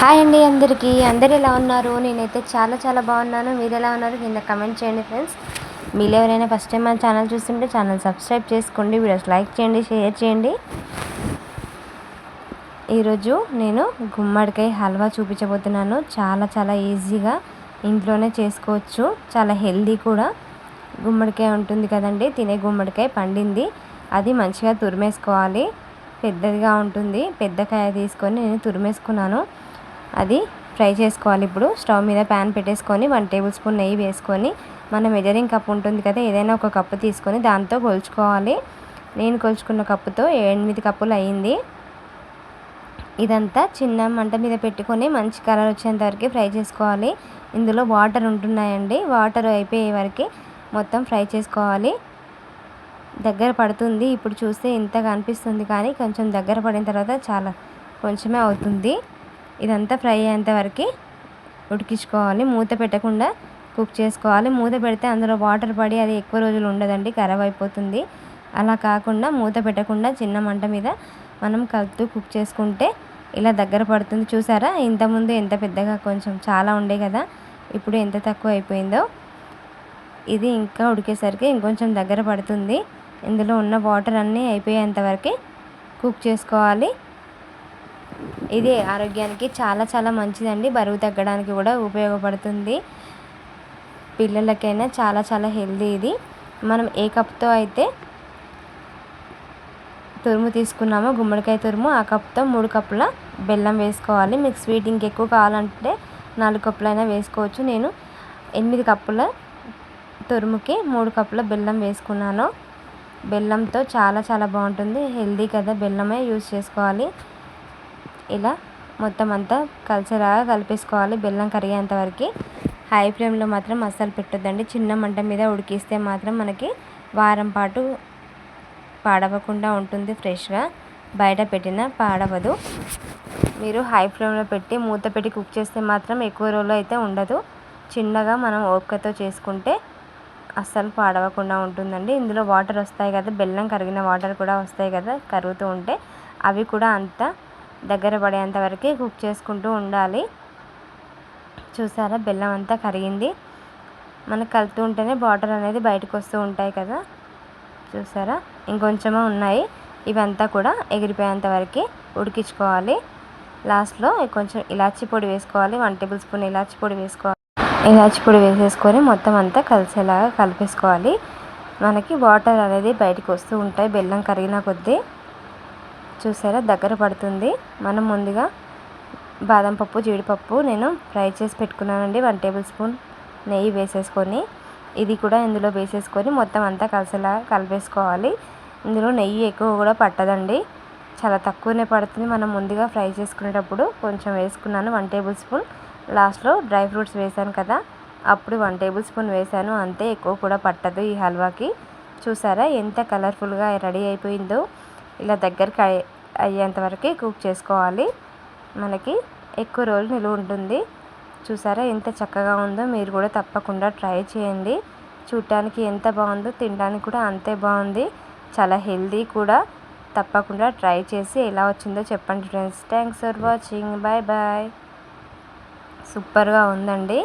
Hi అండి అందరికీ. అందరు ఎలా ఉన్నారు? నేనైతే చాలా చాలా బాగున్నాను. మీరు ఎలా ఉన్నారు? కింద కమెంట్ చేయండి ఫ్రెండ్స్. మీరు ఎవరైనా ఫస్ట్ టైం మన ఛానల్ చూస్తుంటే ఛానల్ సబ్స్క్రైబ్ చేసుకోండి. వీడియోస్ లైక్ చేయండి షేర్ చేయండి. ఈరోజు నేను గుమ్మడికాయ హల్వా చూపించబోతున్నాను. చాలా చాలా ఈజీగా ఇంట్లోనే చేసుకోవచ్చు. చాలా హెల్దీ కూడా. గుమ్మడికాయ ఉంటుంది కదండి తినే గుమ్మడికాయ పండింది. అది మంచిగా తురిమేసుకోవాలి. పెద్దదిగా ఉంటుంది. పెద్దకాయ తీసుకొని నేను తురిమేసుకున్నాను. అది ఫ్రై చేసుకోవాలి. ఇప్పుడు స్టవ్ మీద ప్యాన్ పెట్టేసుకొని వన్ టేబుల్ స్పూన్ నెయ్యి వేసుకొని మన మెజరింగ్ కప్ ఉంటుంది కదా ఏదైనా ఒక కప్పు తీసుకొని దాంతో కొలుచుకోవాలి. నేను కొలుచుకున్న కప్పుతో ఎనిమిది కప్పులు అయ్యింది ఇదంతా చిన్న మంట మీద పెట్టుకొని మంచి కలర్ వచ్చేంత వరకు ఫ్రై చేసుకోవాలి. ఇందులో వాటర్ ఉంటున్నాయండి. వాటర్ అయిపోయే వరకు మొత్తం ఫ్రై చేసుకోవాలి. దగ్గర పడుతుంది. ఇప్పుడు చూస్తే ఇంతగా అనిపిస్తుంది కానీ కొంచెం దగ్గర పడిన తర్వాత చాలా కొంచెమే అవుతుంది. ఇదంతా ఫ్రై అయ్యేంత వరకు ఉడికించుకోవాలి. మూత పెట్టకుండా కుక్ చేసుకోవాలి. మూత పెడితే అందులో వాటర్ పడి అది ఎక్కువ రోజులు ఉండదండి ఖరాబ్ అయిపోతుంది. అలా కాకుండా మూత పెట్టకుండా చిన్న మంట మీద మనం కలుపుతూ కుక్ చేసుకుంటే ఇలా దగ్గర పడుతుంది. చూసారా? ఇంతకుముందు ఎంత పెద్దగా కొంచెం చాలా ఉండే కదా ఇప్పుడు ఎంత తక్కువ అయిపోయిందో. ఇది ఇంకా ఉడికేసరికి ఇంకొంచెం దగ్గర పడుతుంది. ఇందులో ఉన్న వాటర్ అన్నీ అయిపోయేంతవరకు కుక్ చేసుకోవాలి. ఇది ఆరోగ్యానికి చాలా చాలా మంచిదండి. బరువు తగ్గడానికి కూడా ఉపయోగపడుతుంది. పిల్లలకైనా చాలా చాలా హెల్దీ ఇది. మనం ఏ కప్తో అయితే తురుము తీసుకున్నామో గుమ్మడికాయ తురుము ఆ కప్తో మూడు కప్పుల బెల్లం వేసుకోవాలి. మీకు స్వీట్ ఇంకెక్కువ కావాలంటే నాలుగు కప్పులైనా వేసుకోవచ్చు. నేను ఎనిమిది కప్పుల తురుముకి మూడు కప్పుల బెల్లం వేసుకున్నాను. బెల్లంతో చాలా చాలా బాగుంటుంది. హెల్దీ కదా బెల్లమే యూజ్ చేసుకోవాలి. ఇలా మొత్తం అంతా కలిసేలాగా కలిపేసుకోవాలి. బెల్లం కరిగేంత వరకు. హై ఫ్లేమ్లో మాత్రం అస్సలు పెట్టొద్దండి. చిన్న మంట మీద ఉడికిస్తే మాత్రం మనకి వారం పాటు పాడవకుండా ఉంటుంది ఫ్రెష్గా. బయట పెట్టిన పాడవదు. మీరు హై ఫ్లేమ్లో పెట్టి మూత పెట్టి కుక్ చేస్తే మాత్రం ఎక్కువ రోజులు అయితే ఉండదు. చిన్నగా మనం ఓపికతో చేసుకుంటే అస్సలు పాడవకుండా ఉంటుందండి. ఇందులో వాటర్ వస్తాయి కదా బెల్లం కరిగిన వాటర్ కూడా వస్తాయి కదా కరుగుతూ ఉంటే అవి కూడా అంత దగ్గర పడేంత వరకు కుక్ చేసుకుంటూ ఉండాలి. చూసారా? బెల్లం అంతా కరిగింది. మనకు కలుపుతూ ఉంటేనే వాటర్ అనేది బయటకు వస్తూ ఉంటాయి కదా? చూసారా? ఇంకొంచెమే ఉన్నాయి. ఇవంతా కూడా ఎగిరిపోయేంత వరకు ఉడికించుకోవాలి. లాస్ట్లో కొంచెం ఇలాచి పొడి వేసుకోవాలి. వన్ టేబుల్ స్పూన్ ఇలాచి పొడి వేసుకోవాలి. ఇలాచి పొడి వేసేసుకొని మొత్తం అంతా కలిసేలాగా కలిపేసుకోవాలి. మనకి వాటర్ అనేది బయటకు వస్తూ ఉంటాయి. బెల్లం కరిగిన కొద్దీ చూసారా? దగ్గర పడుతుంది. మనం ముందుగా బాదం పప్పు జీడిపప్పు నేను ఫ్రై చేసి పెట్టుకున్నానండి. వన్ టేబుల్ స్పూన్ నెయ్యి వేసేసుకొని ఇది కూడా ఇందులో వేసేసుకొని మొత్తం అంతా కలిసేలా కలిపేసుకోవాలి. ఇందులో నెయ్యి ఎక్కువ కూడా పట్టదండి. చాలా తక్కువనే పడుతుంది. మనం ముందుగా ఫ్రై చేసుకునేటప్పుడు కొంచెం వేసుకున్నాను. వన్ టేబుల్ స్పూన్ లాస్ట్లో డ్రై ఫ్రూట్స్ వేసాను కదా అప్పుడు వన్ టేబుల్ స్పూన్ వేసాను అంతే ఎక్కువ కూడా పట్టదు ఈ హల్వాకి. చూసారా? ఎంత కలర్ఫుల్గా రెడీ అయిపోయిందో. ఇలా దగ్గరికి అయ్యేంత వరకు కుక్ చేసుకోవాలి. మనకి ఎక్కువ రోజులు నిలువ ఉంటుంది. చూసారా ఎంత చక్కగా ఉందో మీరు కూడా తప్పకుండా ట్రై చేయండి. చూడటానికి ఎంత బాగుందో తినడానికి కూడా అంతే బాగుంది. చాలా హెల్దీ కూడా. తప్పకుండా ట్రై చేసి ఎలా వచ్చిందో చెప్పండి friends. Thanks for watching. Bye bye. సూపర్గా ఉందండి.